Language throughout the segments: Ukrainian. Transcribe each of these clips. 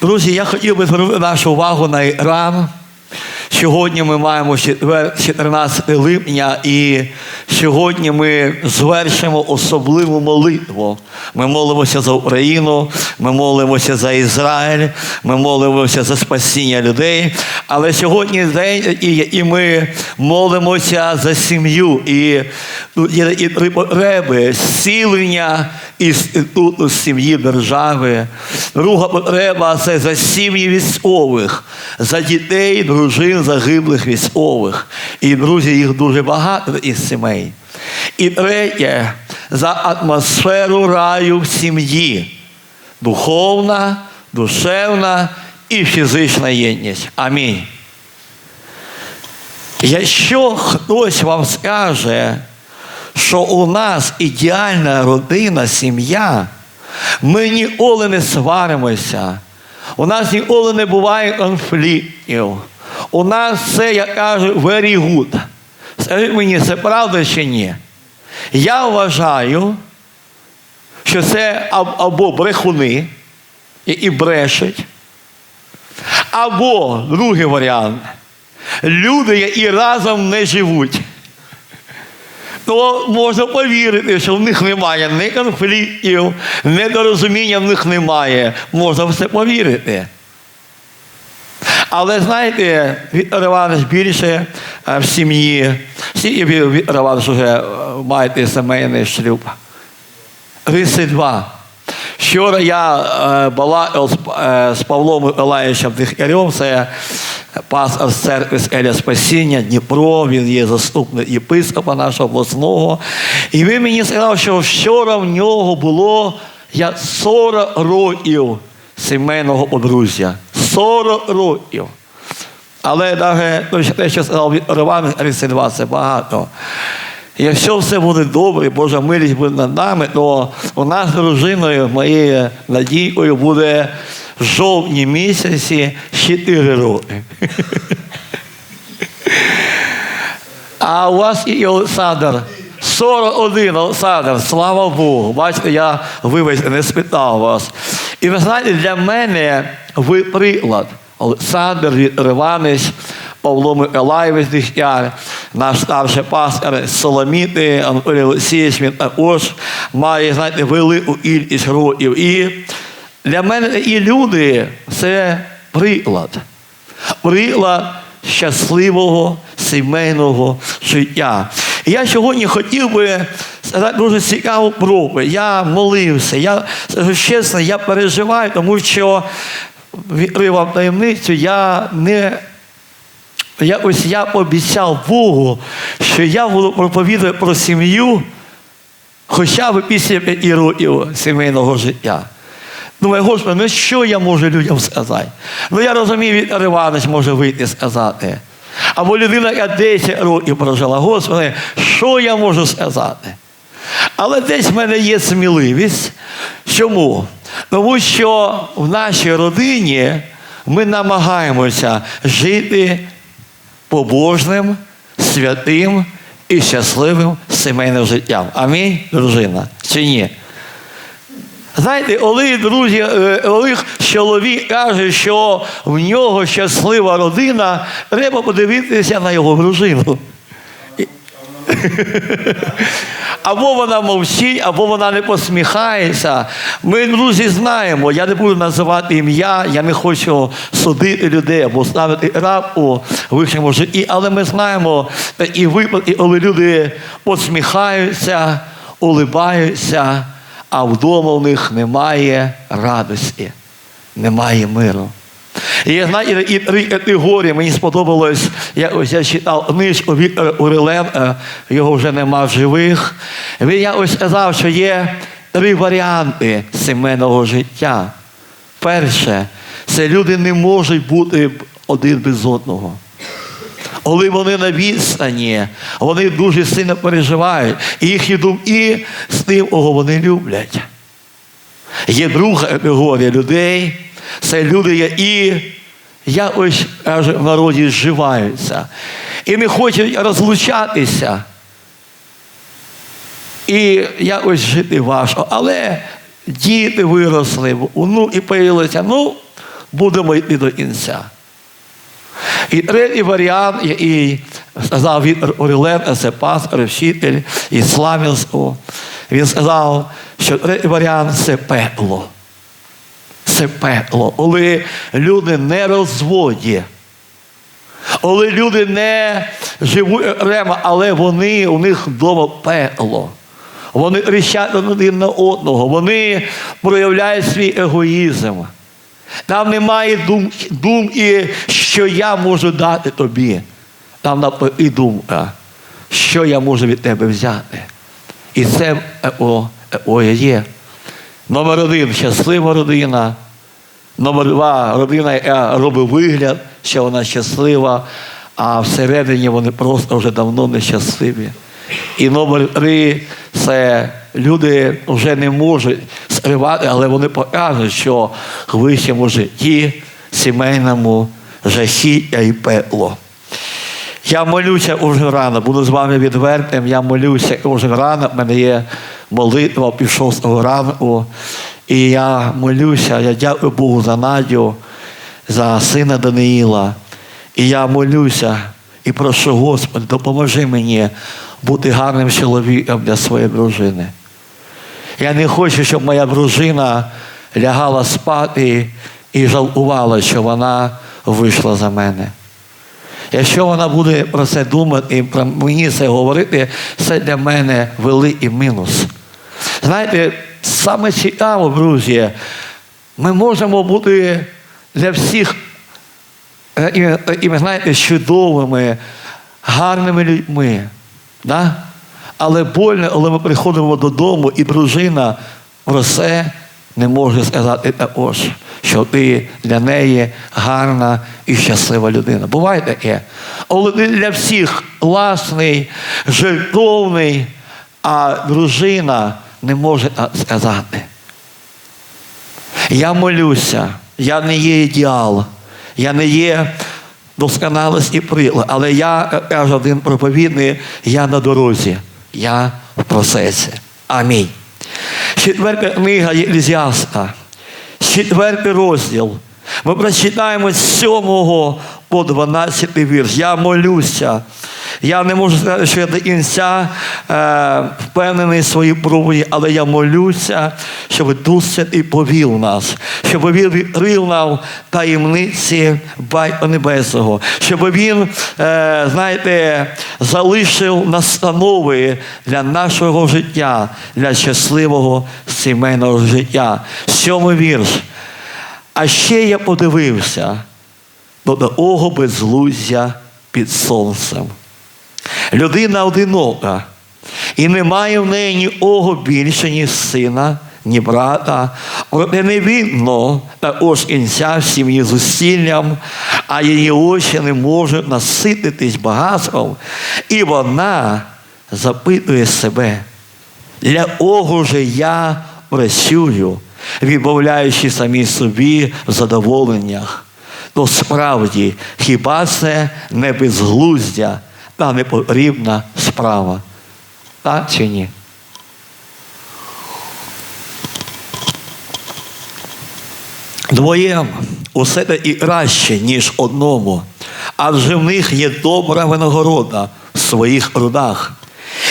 Друзі, я хотів би звернути нашу увагу на Іран. Сьогодні ми маємо 14 липня, і сьогодні ми звершимо особливу молитву. Ми молимося за Україну, ми молимося за Ізраїль, ми молимося за спасіння людей. Але сьогодні день, і, і ми молимося за сім'ю. І тут є і потреби зцілення інституту сім'ї держави. Друга потреба це за сім'ї військових, за дітей, дружин загиблих військових. І друзі, їх дуже багато із сімей. І третє за атмосферу раю в сім'ї. Духовна, душевна і фізична єдність. Амінь. Якщо хтось вам скаже, що у нас ідеальна родина, сім'я, ми ніколи не сваримося, у нас ніколи не буває конфліктів. У нас все, як кажуть, very good. Скажіть мені, це правда чи ні? Я вважаю, що це або брехуни, які брешуть, або другий варіант. Люди, які разом не живуть. То можна повірити, що в них немає ні конфліктів, недорозуміння в них немає. Можна в це повірити. Але знаєте, Віктор Іванович більше е, в сім'ї, всі Віктор Іванович вже е, маєте сімейний шлюб. 32. Вчора я е, балакав з, Павлом Миколаївичем Дихарем, це пастор церкви Еля Спасіння, Дніпро, він є заступник єпископа нашого обласного. І він мені сказав, що вчора в нього було як 40 років сімейного подружжя. 40 років. Але навіть те, що сказав Іванович, 32 це багато. Якщо все буде добре, Божа милість буде над нами, то у нас з дружиною, моєю надійкою, буде жовтні місяці 4 роки. А у вас і Олександр. 41 Олександр, слава Богу. Бачите, я вибачте, не спитав вас. І ви знаєте, для мене ви приклад. Олександр Іванович, Павло Миколаєвич Дихтяр, наш старший пастор Соломіти, Анатолій Олексійович, він також має, знаєте, велику кількість років. І для мене і люди це приклад. Приклад щасливого сімейного життя. І я сьогодні хотів би сказати дуже цікаву проповідь. Я молився, я чесно, я переживаю, тому що відкрив вам таємницю, я не якось я пообіцяв Богу, що я буду проповідати про сім'ю хоча б після п'яти років сімейного життя. Думаю, Господи, ну що я можу людям сказати? Ну я розумію, Віктор Іванович може вийти і сказати. Або людина, яка 10 років прожила, Господи, що я можу сказати? Але десь в мене є сміливість. Чому? Тому що в нашій родині ми намагаємося жити побожним, святим і щасливим сімейним життям. Амінь, дружина. Чи ні? Знаєте, коли, друзі, е, Олег чоловік каже, що в нього щаслива родина, треба подивитися на його дружину. Або вона мовчить, або вона не посміхається. Ми, друзі, знаємо, я не буду називати ім'я, я не хочу судити людей або ставити раб у їхньому житті, але ми знаємо такі випадки, коли люди посміхаються, улибаються, а вдома в них немає радості, немає миру. І я знаю, і три категорії мені сподобалось, я ось я читав книжку Віктора Уриленка, його вже нема в живих. Він якось сказав, що є три варіанти сімейного життя. Перше, це люди не можуть бути один без одного. Коли вони на відстані, вони дуже сильно переживають. І їхні думки з тим, кого вони люблять. Є друга категорія людей, це люди, які якось каже, в народі зживаються. І не хочуть розлучатися. І якось жити важко. Але діти виросли, онуки появилися. Ну, будемо йти до кінця. І третій варіант, який сказав від Орілен, це пастор, вчитель ісламівського, він сказав, що третій варіант це пекло. Це пекло. Коли люди не розводять. Коли люди не живуть окремо, але вони, у них вдома пекло. Вони рішать один на одного, вони проявляють свій егоїзм. Там немає дум, думки, що я можу дати тобі. Там і думка, що я можу від тебе взяти. І це о, о, є. Номер один щаслива родина. Номер два родина, яка робить вигляд, що вона щаслива, а всередині вони просто вже давно нещасливі. І номер три це люди вже не можуть скривати, але вони покажуть, що в вищому житті, сімейному жахіття і пекло. Я молюся уже рано, буду з вами відвертим. Я молюся уже рано. В мене є молитва пів шостого ранку. І я молюся, я дякую Богу за Надю, за сина Даниїла. І я молюся і прошу, Господи, допоможи мені бути гарним чоловіком для своєї дружини. Я не хочу, щоб моя дружина лягала спати і жалкувала, що вона вийшла за мене. Якщо вона буде про це думати і про мені це говорити, це для мене великий мінус. Знаєте, саме цікаво, друзі, ми можемо бути для всіх, і знаєте, чудовими, гарними людьми. Да? Але больно, коли ми приходимо додому, і дружина про це не може сказати також, що ти для неї гарна і щаслива людина. Буває таке. Але ти для всіх власний, жертовний, а дружина не може сказати. Я молюся, я не є ідеал, я не є досконалість і але я, як каже один проповідник, я на дорозі, я в процесі. Амінь. Четверта книга Єлізіаста, четвертий розділ. Ми прочитаємо з 7 по 12 вірш. Я молюся. Я не можу сказати, що я до кінця е, впевнений в своїй пробі, але я молюся, щоб Дух Святий повів нас, щоб він відкрив нам таємниці Батька Небесного, щоб він, е, знаєте, залишив настанови для нашого життя, для щасливого сімейного життя. Сьомий вірш. А ще я подивився до такого безглуздя під сонцем. Людина одинока, і немає в неї ні ого більше, ні сина, ні брата. Проте не видно також кінця в сім'ї зусиллям, а її очі не можуть насититись багатством. І вона запитує себе, для кого же я працюю, відмовляючи самі собі в задоволеннях. То справді, хіба це не безглуздя та непотрібна справа? Так чи ні? Двоєм усе те і краще, ніж одному, адже в них є добра винагорода в своїх рудах.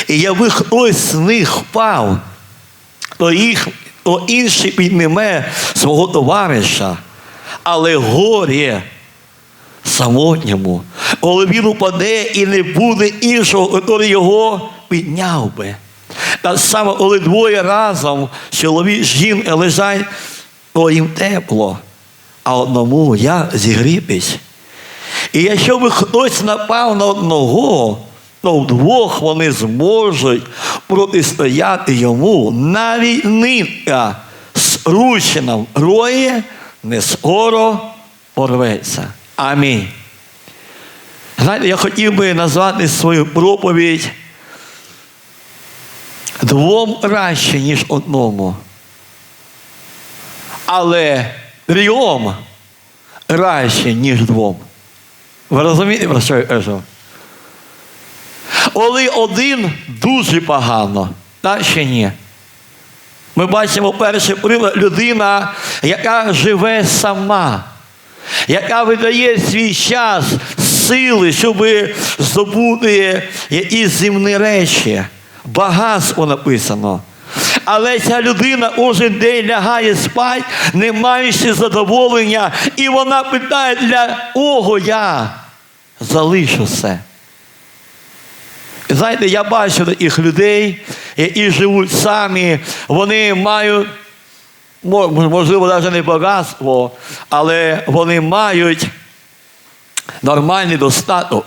І якби хтось з них впав, то їх, то інший підніме свого товариша, але горє самотньому, коли він упаде і не буде іншого, який його підняв би. Так само, коли двоє разом чоловік жінка лежать, то їм тепло, а одному я зігрітись. І якщо би хтось напав на одного, то вдвох вони зможуть протистояти йому. Навіть нитка скручена в роє не скоро порветься. Амінь. Знаєте, я хотів би назвати свою проповідь двом краще, ніж одному. Але трьом краще, ніж двом. Ви розумієте, про що я кажу? Коли один дуже погано, так чи ні? Ми бачимо перший приклад людина, яка живе сама. яка видає свій час, сили, щоб здобути якісь земні речі. Багатство написано. Але ця людина кожен день лягає спать, не маючи задоволення, і вона питає, для кого я залишу все. І Знаєте, я бачу таких людей, які живуть самі, вони мають, можливо, навіть не багатство, але вони мають нормальний достаток.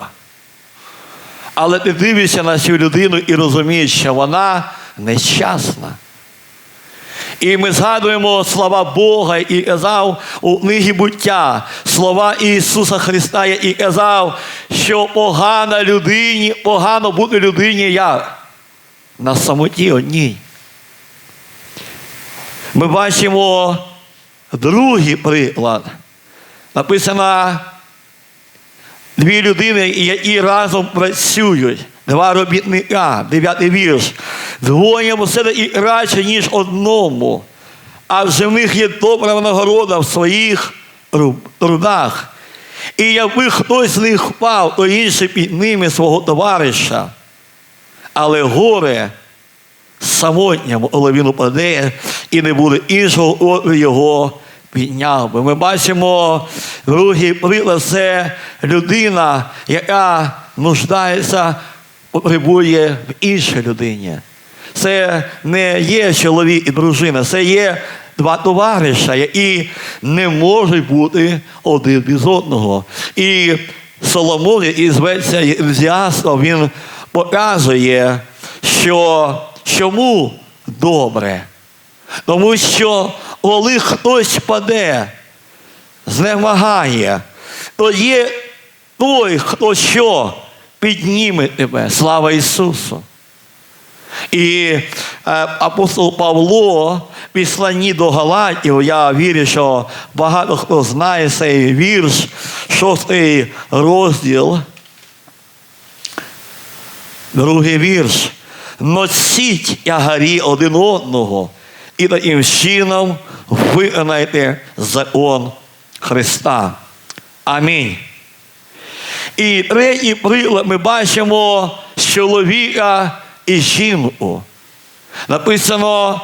Але ти дивишся на цю людину і розумієш, що вона нещасна. І ми згадуємо слова Бога і казав у книгі буття, слова Ісуса Христа, і казав, що погана людині, погано бути людині як? На самоті одній. Ми бачимо другий приклад. Написано дві людини, які разом працюють. Два робітника, дев'ятий вірш. Двоє мусили і радше, ніж одному. А вже в них є добра винагорода в своїх ру- трудах. І якби хтось з них впав, то інший підніме свого товариша. Але горе самотньому оловіну паде, і не буде іншого, його підняв би. Ми бачимо другий приклад це людина, яка нуждається, потребує в іншій людині. Це не є чоловік і дружина, це є два товариша, які не можуть бути один без одного. І Соломон, який зветься ентузіастом, він показує, що чому добре. Тому що коли хтось паде, знемагає, то є той, хто що підніме тебе. Слава Ісусу. І е, апостол Павло в післанні до Галатів, я вірю, що багато хто знає цей вірш, шостий розділ, другий вірш. Носіть тягарі один одного і таким чином виконайте закон Христа. Амінь. І третій приклад ми бачимо чоловіка і жінку. Написано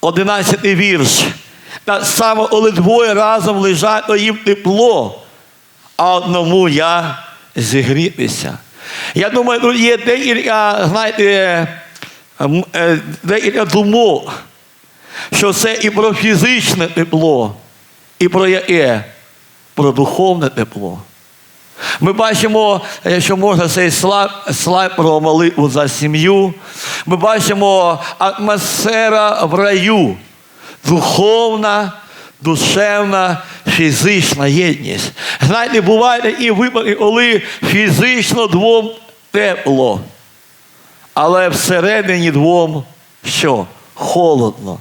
11 вірш. Так само, коли двоє разом лежать, то їм тепло, а одному я зігрітися. Я думаю, є декілька, знаєте, е, декілька думок, що це і про фізичне тепло, і про яке? Про духовне тепло. Ми бачимо, якщо можна цей слайд, слайд про молитву за сім'ю. Ми бачимо атмосфера в раю, духовна, душевна, фізична єдність. Знаєте, бувають такі випадки, коли фізично двом тепло, але всередині двом що? Холодно.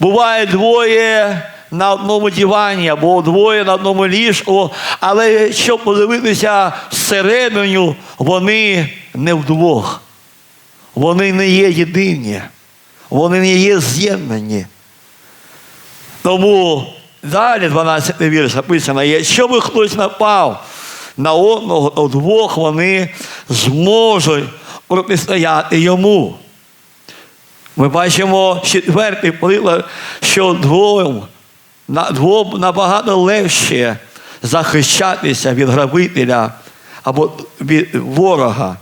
Буває двоє на одному дивані або двоє на одному ліжку, але щоб подивитися всередину, вони не вдвох. Вони не є єдині, вони не є з'єднані. Тому далі 12 вірш написано, якщо би хтось напав на одного, то двох вони зможуть протистояти йому. Ми бачимо четвертий приклад, що двом, двом набагато легше захищатися від грабителя або від ворога.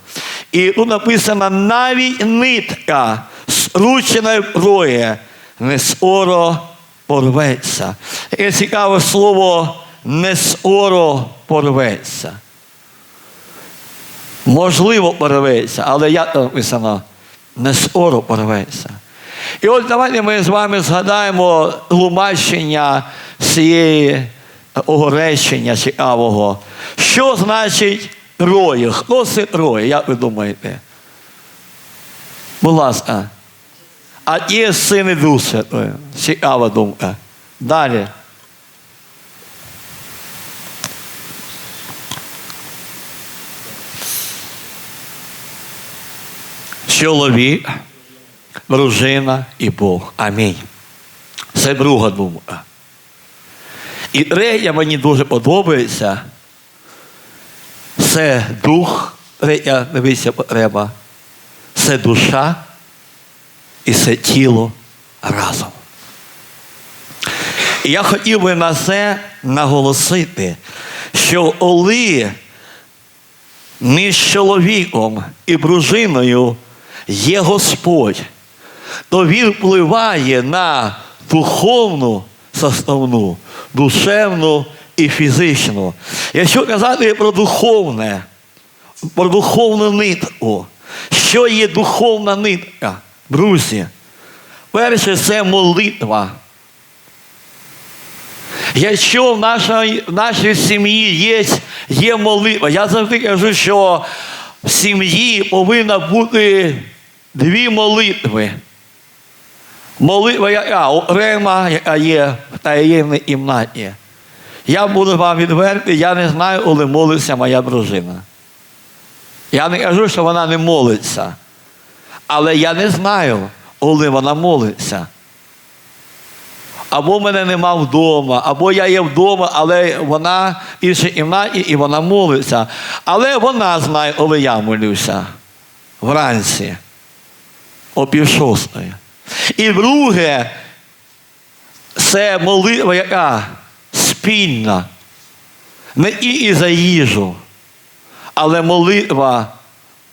І тут написано навіть нитка скрученої втроє не скоро порветься. Таке цікаве слово не скоро порветься. Можливо, порветься, але як написано? Не скоро порветься. І от давайте ми з вами згадаємо тлумачення цієї огоречення цікавого. Що значить троє? Хто це троє? Як ви думаєте? Будь ласка. А є сини Дух Святої. Цікава думка. Далі. Чоловік, дружина і Бог. Амінь. Це друга думка. І третє мені дуже подобається. Це дух, третя дивися потреба. Це душа і це тіло разом. І я хотів би на це наголосити, що коли між чоловіком і дружиною є Господь, то він впливає на духовну составну, душевну і фізичну. Якщо казати про духовне, про духовну нитку, що є духовна нитка, друзі? Перше це молитва. Якщо в нашій, в нашій сім'ї є, є молитва, я завжди кажу, що в сім'ї повинна бути дві молитви. Молитва, яка окрема, яка є в таємній кімнаті. Я буду вам відвертий, я не знаю, коли молиться моя дружина. Я не кажу, що вона не молиться. Але я не знаю, коли вона молиться. Або мене нема вдома, або я є вдома, але вона в іншій кімнаті і вона молиться. Але вона знає, коли я молюся вранці, о пів шостої. І друге, це молитва, яка спільна, не і за їжу, але молитва.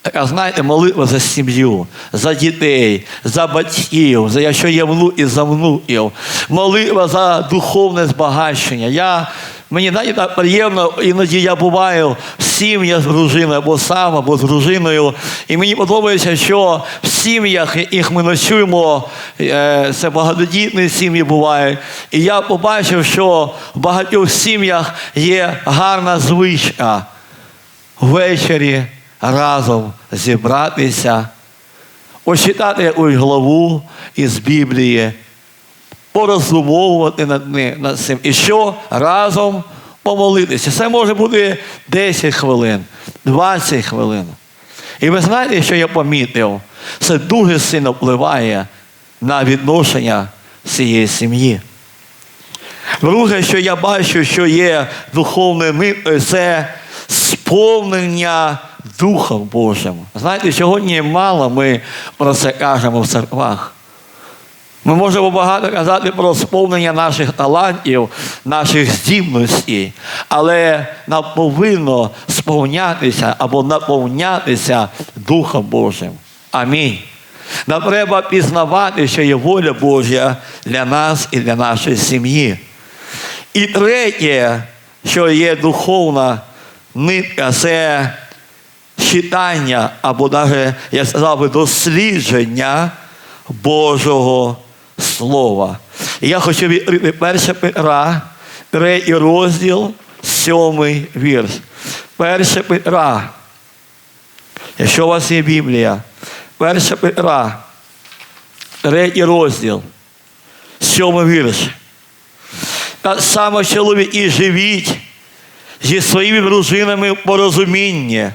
Така, знаєте, молитва за сім'ю, за дітей, за батьків, за якщо є внук і за внуків, молитва за духовне збагачення. Я, мені навіть так приємно, іноді я буваю в сім'ях з дружиною, або сам, або з дружиною. І мені подобається, що в сім'ях їх ми ночуємо, е, це багатодітні сім'ї бувають. І я побачив, що в багатьох сім'ях є гарна звичка ввечері разом зібратися, почитати якусь главу із Біблії, порозумовувати над ним над цим. І що разом помолитися. Це може бути 10 хвилин, 20 хвилин. І ви знаєте, що я помітив? Це дуже сильно впливає на відношення цієї сім'ї. Друге, що я бачу, що є духовне ми- це сповнення Духом Божим. Знаєте, сьогодні мало ми про це кажемо в церквах. Ми можемо багато казати про сповнення наших талантів, наших здібностей, але нам повинно сповнятися або наповнятися Духом Божим. Амінь. Нам треба пізнавати, що є воля Божа для нас і для нашої сім'ї. І третє, що є духовна нитка, це читання або навіть, я сказав би, дослідження Божого Слова. І я хочу відкрити 1 Петра, третій розділ, сьомий вірш. 1 Петра. Якщо у вас є Біблія, 1 Петра, третій розділ, сьомий вірш. Так само чоловіки живіть зі своїми дружинами в порозумінні,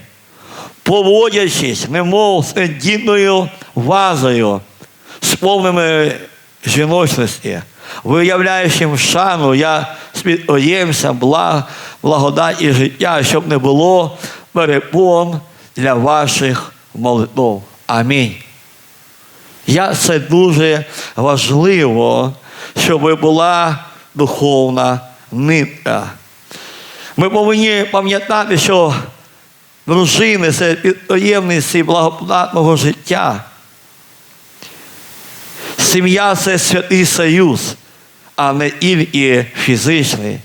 поводячись, немов з дітною вазою, з повними жіночності, виявляючи шану, я спідоємцям благ, благодать і життя, щоб не було перепон для ваших молитв. Амінь. Я це дуже важливо, щоб була духовна нитка. Ми повинні пам'ятати, що дружини це підприємниці благодатного життя. Сім'я це святий союз, а не тільки фізичний.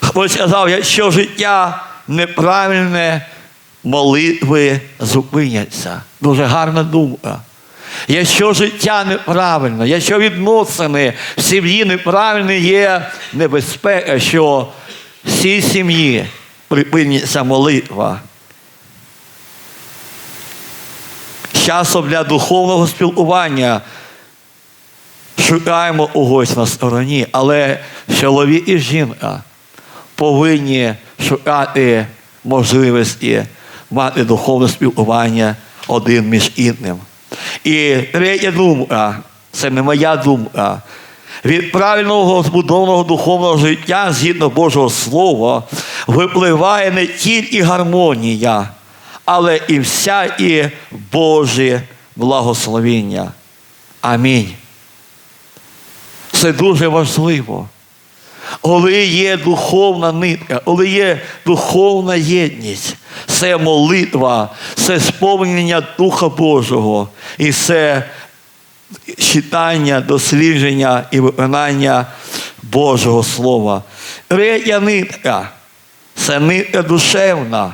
Хтось сказав, якщо життя неправильне, молитви зупиняться. Дуже гарна думка. Якщо життя неправильне, якщо відносини в сім'ї неправильні, є небезпека, що всій сім'ї припиниться молитва. Часом для духовного спілкування шукаємо когось на стороні, але чоловік і жінка повинні шукати можливості мати духовне спілкування один між іншим. І третя думка, це не моя думка. Від правильного збудованого духовного життя згідно Божого Слова випливає не тільки гармонія, але і всякі Божі благословіння. Амінь. Це дуже важливо. Коли є духовна нитка, коли є духовна єдність, це молитва, це сповнення Духа Божого. І це читання, дослідження і виконання Божого Слова. Третя нитка це нитка душевна.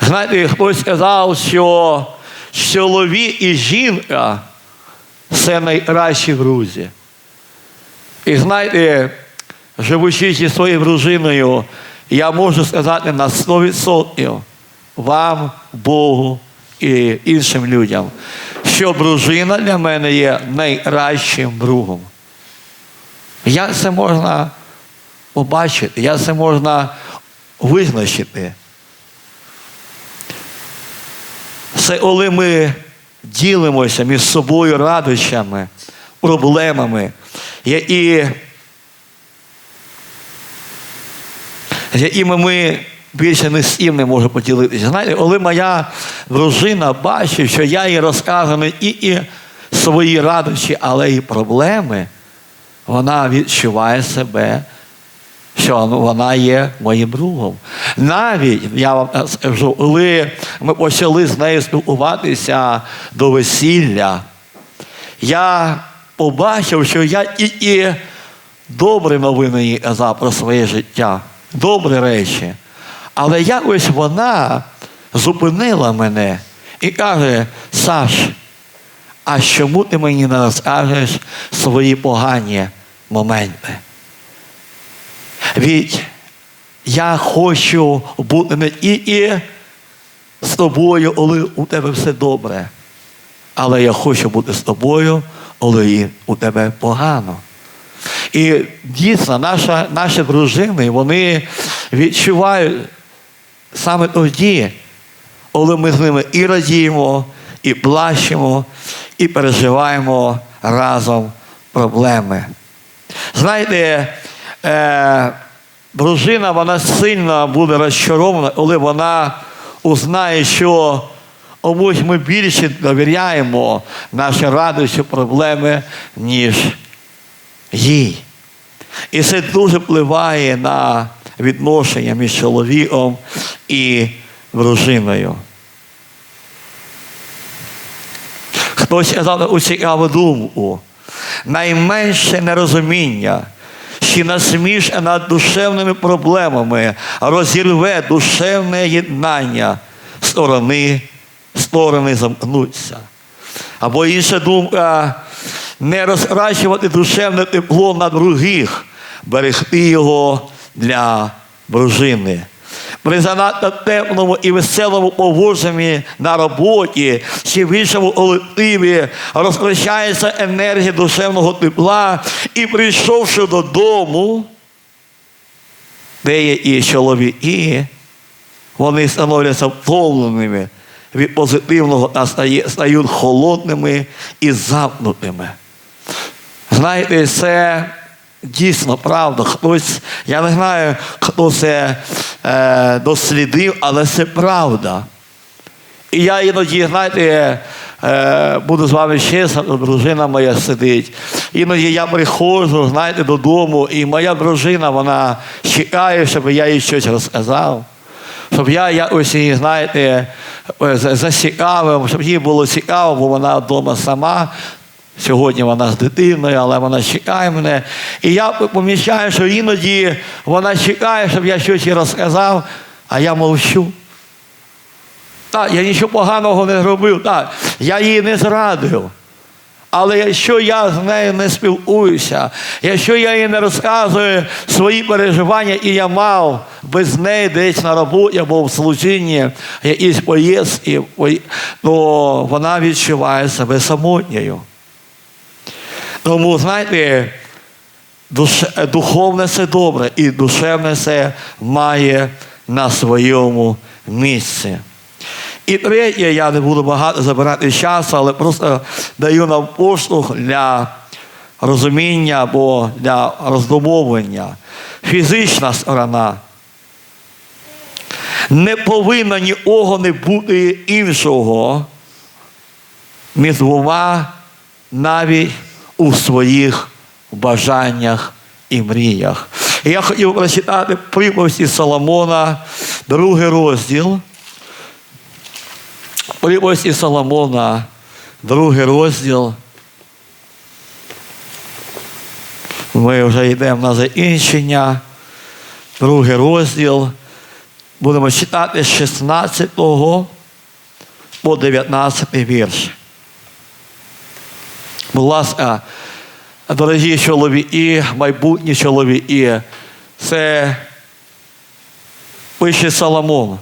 Знаєте, хтось сказав, що чоловік і жінка це найкращі друзі. І знаєте, живучи зі своєю дружиною, я можу сказати на 100% вам, Богу і іншим людям, що дружина для мене є найкращим другом. Як це можна побачити, як це можна визначити? Це коли ми ділимося між собою радощами, проблемами, які, якими ми більше не з ким не можемо поділитися. Знаєте, коли моя дружина бачить, що я їй розказую не тільки свої радощі, але й проблеми, вона відчуває себе що вона є моїм другом. Навіть я вам скажу, коли ми почали з нею спілкуватися до весілля, я побачив, що я і добрі новини казав про своє життя, добрі речі. Але якось вона зупинила мене і каже: Саш, а чому ти мені не розкажеш свої погані моменти? Від я хочу бути не тільки з тобою, коли у тебе все добре. Але я хочу бути з тобою, коли у тебе погано. І дійсно, наша, наші дружини, вони відчувають саме тоді, коли ми з ними і радіємо, і плачемо, і переживаємо разом проблеми. Знаєте, е, дружина вона сильно буде розчарована, коли вона узнає, що комусь ми більше довіряємо наші радості, проблеми, ніж їй. І це дуже впливає на відношення між чоловіком і дружиною. Хтось сказав у цікаву думку. Найменше нерозуміння чи насміш над душевними проблемами розірве душевне єднання сторони, сторони замкнуться. Або інша думка не розкращувати душевне тепло на других, берегти його для дружини. При занадто теплому і веселому поводженні на роботі чи в іншому колективі розкращається енергія душевного тепла і прийшовши додому, деякі чоловіки, вони становляться втомленими від позитивного та стають холодними і замкнутими. Знаєте, це дійсно правда. Хтось, я не знаю, хто це е, дослідив, але це правда. І я іноді, знаєте, е, буду з вами чесно, дружина моя сидить. Іноді я приходжу, знаєте, додому, і моя дружина, вона чекає, щоб я їй щось розказав. Щоб я якось її, знаєте, е, зацікавив, щоб їй було цікаво, бо вона вдома сама. Сьогодні вона з дитиною, але вона чекає мене. І я помічаю, що іноді вона чекає, щоб я щось їй розказав, а я мовчу. Так, я нічого поганого не зробив. Так, я її не зрадив. Але якщо я з нею не спілкуюся, якщо я їй не розказую свої переживання, і я мав без неї десь на роботі або в служінні якісь поїздки, то вона відчуває себе самотньою. Тому, знаєте, духовне це добре, і душевне це має на своєму місці. І третє, я не буду багато забирати часу, але просто даю нам поштовх для розуміння або для роздумовлення. Фізична сторона. Не повинно ні огони бути іншого між двома навіть у своїх бажаннях і мріях. Я хотів прочитати приповісті Соломона, другий розділ. Приповісті Соломона, другий розділ. Ми вже йдемо на закінчення. Другий розділ. Будемо читати з 16 по 19 вірш. Будь ласка, дорогі чоловіки, майбутні чоловіки, це пише Соломон.